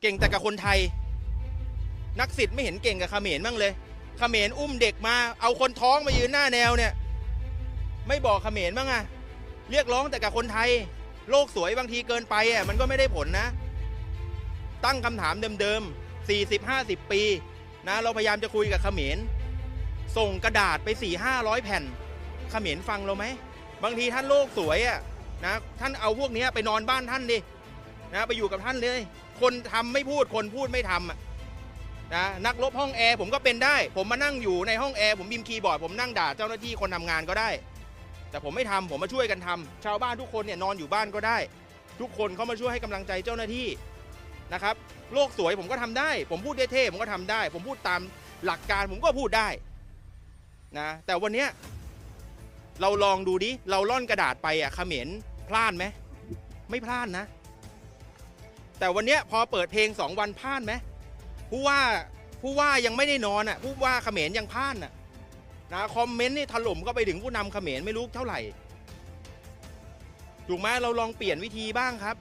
เก่งแต่กับคนไทย นักสิทธิ์ไม่เห็นเก่งกับเขมรบ้างเลยเขมรอุ้มเด็กมา เอาคนท้องมายืนหน้าแนวเนี่ย ไม่บอกเขมรบ้างอะเรียกร้องแต่กับคนไทย โลกสวยบางทีเกินไปอะมันก็ไม่ได้ผลนะ ตั้งคำถามเดิมๆ40 50 ปีนะเราพยายามจะคุยกับเขมรส่งกระดาษไป4 5 0 0แผ่นเขมรฟังเราไหม บางทีท่านโลกสวยอะนะท่านเอาพวกนี้ไปนอนบ้านท่านดินะไปอยู่กับท่านเลย คนทำไม่พูดคนพูดไม่ทำอะนะนักรบห้องแอร์ผมก็เป็นได้ ผมมานั่งอยู่ในห้องแอร์ผมบิมคีย์บอร์ดผมนั่งด่าเจ้าหน้าที่คนทำงานก็ได้ แต่ผมไม่ทำผมมาช่วยกันทำชาวบ้านทุกคนเนี่ยนอนอยู่บ้านก็ได้ ทุกคนเขามาช่วยให้กำลังใจเจ้าหน้าที่นะครับโลกสวยผมก็ทำได้ ผมพูดเท่ๆผมก็ทำได้ ผมพูดตามหลักการผมก็พูดได้นะแต่วันเนี้ยเราลองดูดิเราล่อนกระดาษไปอะเขมรพลาดไหมไม่พลาดนะ แต่วันเนี้ยพอเปิดเพลงสองวันพลาดไหมผู้ว่าผู้ว่ายังไม่ได้นอนอะผู้ว่าเขมรยังพลาดอะนะคอมเมนต์นี่ถล่มก็ไปถึงผู้นำเขมรไม่รู้เท่าไหร่ ถูกไหมเราลองเปลี่ยนวิธีบ้างครับ